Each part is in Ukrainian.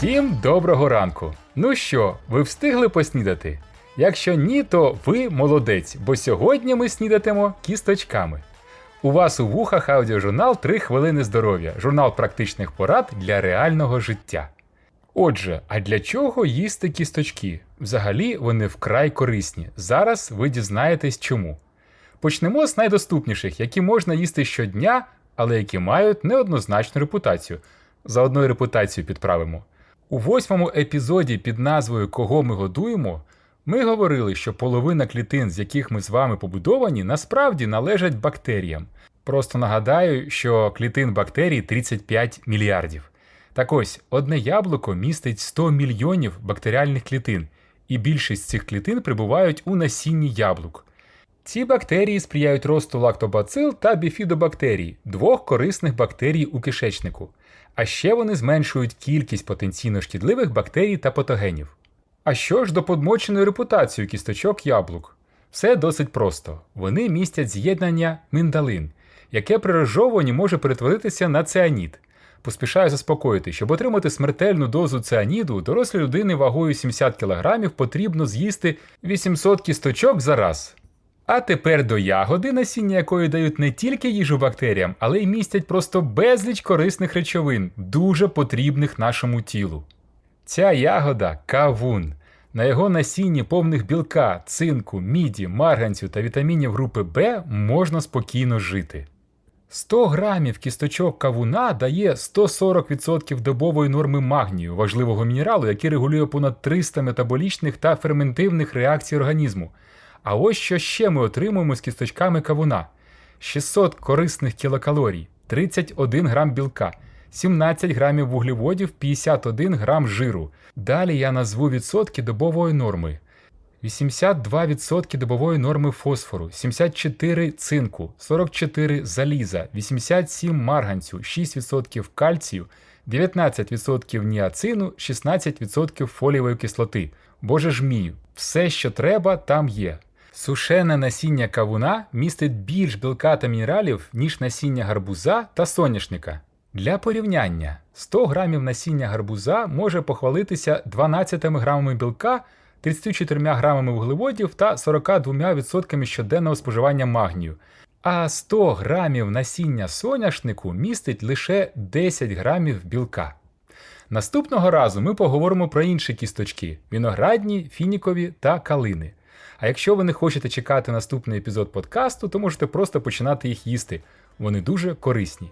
Всім доброго ранку! Ну що, ви встигли поснідати? Якщо ні, то ви молодець, бо сьогодні ми снідатимо кісточками. У вас у вухах аудіожурнал «3 хвилини здоров'я, журнал практичних порад для реального життя. Отже, а для чого їсти кісточки? Взагалі вони вкрай корисні. Зараз ви дізнаєтесь чому. Почнемо з найдоступніших, які можна їсти щодня, але які мають неоднозначну репутацію. Заодно й репутацію підправимо. У восьмому епізоді під назвою Кого ми годуємо ми говорили, що половина клітин, з яких ми з вами побудовані, насправді належать бактеріям. Просто нагадаю, що клітин бактерій 35 мільярдів. Так ось, одне яблуко містить 100 мільйонів бактеріальних клітин, і більшість цих клітин прибувають у насінні яблук. Ці бактерії сприяють росту лактобацил та біфідобактерій, двох корисних бактерій у кишечнику. А ще вони зменшують кількість потенційно шкідливих бактерій та патогенів. А що ж до подмоченої репутації кісточок яблук? Все досить просто. Вони містять з'єднання миндалин, яке при розжовуванні може перетворитися на цианіт. Поспішаю заспокоїти, щоб отримати смертельну дозу цианіду, дорослій людини вагою 70 кг потрібно з'їсти 800 кісточок за раз. А тепер до ягоди, насіння якої дають не тільки їжу бактеріям, але й містять просто безліч корисних речовин, дуже потрібних нашому тілу. Ця ягода кавун. На його насінні повних білка, цинку, міді, марганцю та вітамінів групи Б можна спокійно жити. 100 грамів кісточок кавуна дає 140% добової норми магнію, важливого мінералу, який регулює понад 300 метаболічних та ферментивних реакцій організму. А ось що ще ми отримуємо з кісточками кавуна: 600 корисних кілокалорій, 31 грам білка, 17 грамів вуглеводів, 51 грам жиру. Далі я назву відсотки добової норми. 82% добової норми фосфору, 74 цинку, 44 заліза, 87% марганцю, 6% кальцію, 19% ніацину, 16% фолієвої кислоти. Боже ж мій, все, що треба, там є. Сушене насіння кавуна містить більш білка та мінералів, ніж насіння гарбуза та соняшника. Для порівняння, 100 грамів насіння гарбуза може похвалитися 12 грамами білка, 34 грамами вуглеводів та 42% щоденного споживання магнію. А 100 грамів насіння соняшнику містить лише 10 грамів білка. Наступного разу ми поговоримо про інші кісточки: виноградні, фінікові та калини. А якщо ви не хочете чекати наступний епізод подкасту, то можете просто починати їх їсти. Вони дуже корисні.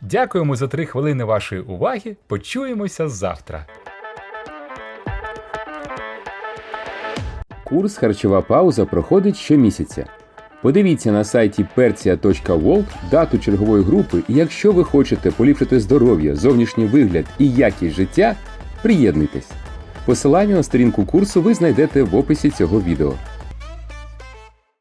Дякуємо за 3 хвилини вашої уваги. Почуємося завтра. Курс Харчова пауза проходить щомісяця. Подивіться на сайті persia.world дату чергової групи, і якщо ви хочете поліпшити здоров'я, зовнішній вигляд і якість життя, приєднуйтесь. Посилання на сторінку курсу ви знайдете в описі цього відео.